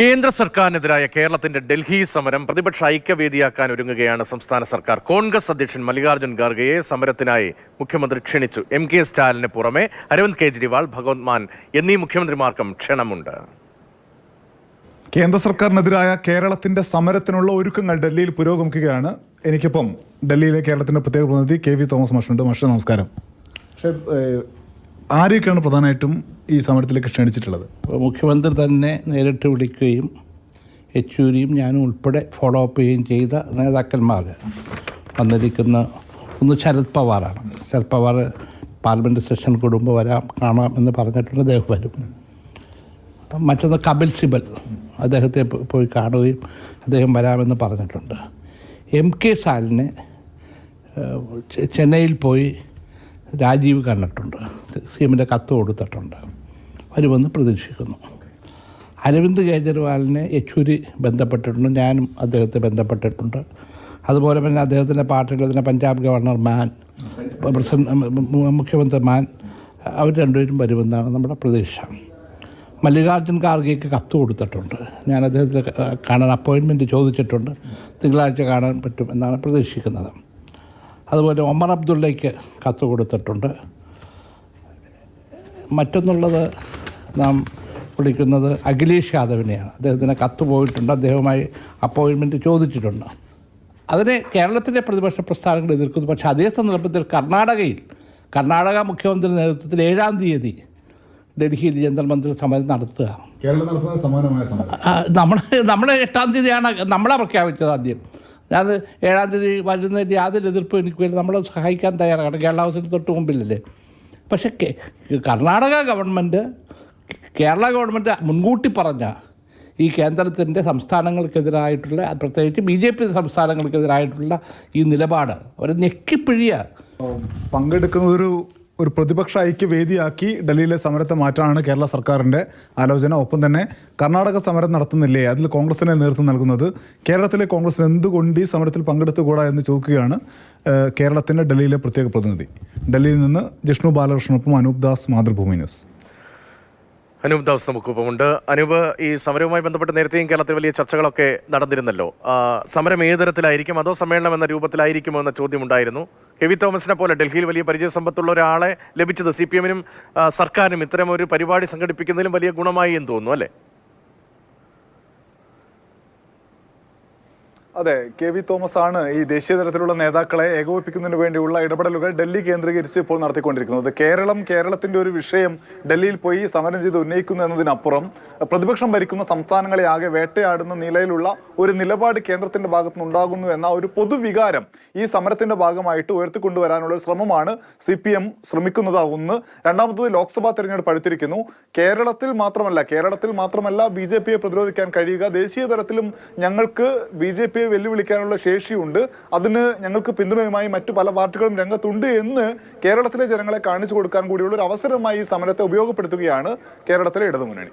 കേന്ദ്ര സർക്കാരിനെതിരായ കേരളത്തിന്റെ ഡൽഹി സമരം പ്രതിപക്ഷ ഐക്യവേദിയാക്കാൻ ഒരുങ്ങുകയാണ് സംസ്ഥാന സർക്കാർ. കോൺഗ്രസ് അധ്യക്ഷൻ മല്ലികാർജുൻ ഖാർഗെയെ സമരത്തിനായി മുഖ്യമന്ത്രി ക്ഷണിച്ചു. എം കെ സ്റ്റാലിന് പുറമെ അരവിന്ദ് കെജ്രിവാൾ ഭഗവത് മാൻ എന്നീ മുഖ്യമന്ത്രിമാർക്കും ക്ഷണമുണ്ട്. കേന്ദ്ര സർക്കാരിനെതിരായ കേരളത്തിന്റെ സമരത്തിനുള്ള ഒരുക്കങ്ങൾ ഡൽഹിയിൽ പുരോഗമിക്കുകയാണ്. എനിക്കിപ്പം ഡൽഹിയിലെ കേരളത്തിന്റെ പ്രത്യേക പ്രതിനിധി കെ വി തോമസ് മഷുണ്ട്. മഷ നമസ്കാരം. പക്ഷേ ആരെയൊക്കെയാണ് പ്രധാനമായിട്ടും ഈ സമരത്തിലേക്ക് ക്ഷണിച്ചിട്ടുള്ളത്? മുഖ്യമന്ത്രി തന്നെ നേരിട്ട് വിളിക്കുകയും യെച്ചൂരിയും ഞാനും ഉൾപ്പെടെ ഫോളോ അപ്പ് ചെയ്യുകയും ചെയ്ത നേതാക്കന്മാർ വന്നിരിക്കുന്ന ഒന്ന് ശരത് പവാറാണ്. ശരത് പവാർ പാർലമെന്റ് സെഷൻ കൂടുമ്പോൾ വരാം കാണാം എന്ന് പറഞ്ഞിട്ടുണ്ട് അദ്ദേഹം വരും. മറ്റൊന്ന് കപിൽ സിബൽ അദ്ദേഹത്തെ പോയി കാണുകയും അദ്ദേഹം വരാമെന്ന് പറഞ്ഞിട്ടുണ്ട്. എം കെ സാലിനെ ചെന്നൈയിൽ പോയി രാജീവ് കണ്ടിട്ടുണ്ട്. സി എമ്മിന്റെ കത്ത് കൊടുത്തിട്ടുണ്ട്. വരുമെന്ന് പ്രതീക്ഷിക്കുന്നു. അരവിന്ദ് കെജ്രിവാളിനെ യെച്ചൂരി ബന്ധപ്പെട്ടിട്ടുണ്ട്. ഞാനും അദ്ദേഹത്തെ ബന്ധപ്പെട്ടിട്ടുണ്ട്. അതുപോലെ തന്നെ അദ്ദേഹത്തിന്റെ പാർട്ടിയുടെ തന്നെ പഞ്ചാബ് ഗവർണർ മാൻ പ്രസിഡന്റ് മുഖ്യമന്ത്രി മാൻ അവർ രണ്ടുപേരും വരുമെന്നാണ് നമ്മുടെ പ്രതീക്ഷ. മല്ലികാർജുൻ ഖാർഗെക്ക് കത്ത് കൊടുത്തിട്ടുണ്ട്. ഞാൻ അദ്ദേഹത്തെ കാണാൻ അപ്പോയിൻമെന്റ് ചോദിച്ചിട്ടുണ്ട്. തിങ്കളാഴ്ച കാണാൻ പറ്റും എന്നാണ് പ്രതീക്ഷിക്കുന്നത്. അതുപോലെ ഒമർ അബ്ദുള്ളയ്ക്ക് കത്ത് കൊടുത്തിട്ടുണ്ട്. മറ്റൊന്നുള്ളത് നാം വിളിക്കുന്നത് അഖിലേഷ് യാദവിനെയാണ്. അദ്ദേഹത്തിന് കത്ത് പോയിട്ടുണ്ട്. അദ്ദേഹവുമായി അപ്പോയിൻമെന്റ് ചോദിച്ചിട്ടുണ്ട്. അതിനെ കേരളത്തിലെ പ്രതിപക്ഷ പ്രസ്ഥാനങ്ങൾ എതിർക്കുന്നു. പക്ഷേ അതേ സന്ദർഭത്തിൽ കർണാടകയിൽ കർണാടക മുഖ്യമന്ത്രി നേതൃത്വത്തിൽ ഏഴാം തീയതി ഡൽഹിയിൽ ജനറൽ മന്ത്രി സമരം നടത്തുക. കേരളം നടത്തുന്ന സമാനമായ സമരം. നമ്മൾ നമ്മൾ എട്ടാം തീയതിയാണ് നമ്മളെ പ്രഖ്യാപിച്ചത് ആദ്യം. ഞാൻ ഏഴാം തീയതി വരുന്നതിന്റെ യാതൊരു എതിർപ്പും എനിക്കില്ല. നമ്മളെ സഹായിക്കാൻ തയ്യാറാണ്. കേരള ഹൗസിന് തൊട്ട് മുമ്പിലല്ലേ. പക്ഷേ കർണാടക ഗവൺമെന്റ് കേരള ഗവൺമെന്റ് മുൻകൂട്ടി പറഞ്ഞ ഈ കേന്ദ്രത്തിന്റെ സംസ്ഥാനങ്ങൾക്കെതിരായിട്ടുള്ള പ്രത്യേകിച്ച് ബി ജെ പി സംസ്ഥാനങ്ങൾക്കെതിരായിട്ടുള്ള ഈ നിലപാട്. അവർ ഞെക്കിപ്പിഴിയ. പങ്കെടുക്കുന്നത് ഒരു പ്രതിപക്ഷ ഐക്യ വേദിയാക്കി ഡൽഹിയിലെ സമരത്തെ മാറ്റാനാണ് കേരള സർക്കാരിന്റെ ആലോചന. ഒപ്പം തന്നെ കർണാടക സമരം നടത്തുന്നില്ലേ? അതിൽ കോൺഗ്രസിനെ നേതൃത്വം നൽകുന്നത്. കേരളത്തിലെ കോൺഗ്രസിന് എന്തുകൊണ്ട് ഈ സമരത്തിൽ പങ്കെടുത്തുകൂടാ എന്ന് ചോദിക്കുകയാണ് കേരളത്തിന്റെ ഡൽഹിയിലെ പ്രത്യേക പ്രതിനിധി. ഡൽഹിയിൽ നിന്ന് ജിഷ്ണു ബാലകൃഷ്ണനൊപ്പം അനൂപ് ദാസ് മാതൃഭൂമി ന്യൂസ്. അനൂപ് ദാസ് നമുക്കൊപ്പമുണ്ട്. അനൂപ് ഈ സമരവുമായി ബന്ധപ്പെട്ട് നേരത്തെയും കേരളത്തിൽ വലിയ ചർച്ചകളൊക്കെ നടന്നിരുന്നല്ലോ. സമരം ഏത് തരത്തിലായിരിക്കും അതോ സമ്മേളനം എന്ന രൂപത്തിലായിരിക്കുമോ എന്ന ചോദ്യമുണ്ടായിരുന്നു കെ വി തോമസിനെ പോലെ ഡൽഹിയിൽ വലിയ പരിചയസമ്പത്തുള്ള ഒരാളെ ലഭിച്ചത് സി പി എമ്മിനും സർക്കാരിനും ഇത്തരം ഒരു പരിപാടി സംഘടിപ്പിക്കുന്നതിലും വലിയ ഗുണമായി എന്ന് തോന്നുന്നു അല്ലേ? അതെ കെ വി തോമസ് ആണ് ഈ ദേശീയ തലത്തിലുള്ള നേതാക്കളെ ഏകോപിപ്പിക്കുന്നതിന് വേണ്ടിയുള്ള ഇടപെടലുകൾ ഡൽഹി കേന്ദ്രീകരിച്ച് ഇപ്പോൾ നടത്തിക്കൊണ്ടിരിക്കുന്നത്. കേരളം കേരളത്തിന്റെ ഒരു വിഷയം ഡൽഹിയിൽ പോയി സമരം ചെയ്ത് ഉന്നയിക്കുന്നു എന്നതിനപ്പുറം പ്രതിപക്ഷം ഭരിക്കുന്ന സംസ്ഥാനങ്ങളെ ആകെ വേട്ടയാടുന്ന നിലയിലുള്ള ഒരു നിലപാട് കേന്ദ്രത്തിന്റെ ഭാഗത്തു നിന്നുണ്ടാകുന്നു എന്ന ഒരു പൊതുവികാരം ഈ സമരത്തിന്റെ ഭാഗമായിട്ട് ഉയർത്തിക്കൊണ്ടുവരാനുള്ള ഒരു ശ്രമമാണ് സി പി എം ശ്രമിക്കുന്നത് ഒന്ന് രണ്ടാമത്തത് ലോക്സഭാ തെരഞ്ഞെടുപ്പ് അടുത്തിരിക്കുന്നു. കേരളത്തിൽ മാത്രമല്ല കേരളത്തിൽ മാത്രമല്ല ബി ജെ പിയെ പ്രതിരോധിക്കാൻ കഴിയുക. ദേശീയ തലത്തിലും ഞങ്ങൾക്ക് ബി ജെ പിയെ വെല്ലുവിളിക്കാനുള്ള ശേഷിയുണ്ട്. അതിന് ഞങ്ങൾക്ക് പിന്തുണയുമായി മറ്റു പല പാർട്ടികളും രംഗത്തുണ്ട് എന്ന് കേരളത്തിലെ ജനങ്ങളെ കാണിച്ചു കൊടുക്കാൻ കൂടിയുള്ള ഒരു അവസരമായി ഈ സമരത്തെ ഉപയോഗപ്പെടുത്തുകയാണ് കേരളത്തിലെ ഇടതുമുന്നണി.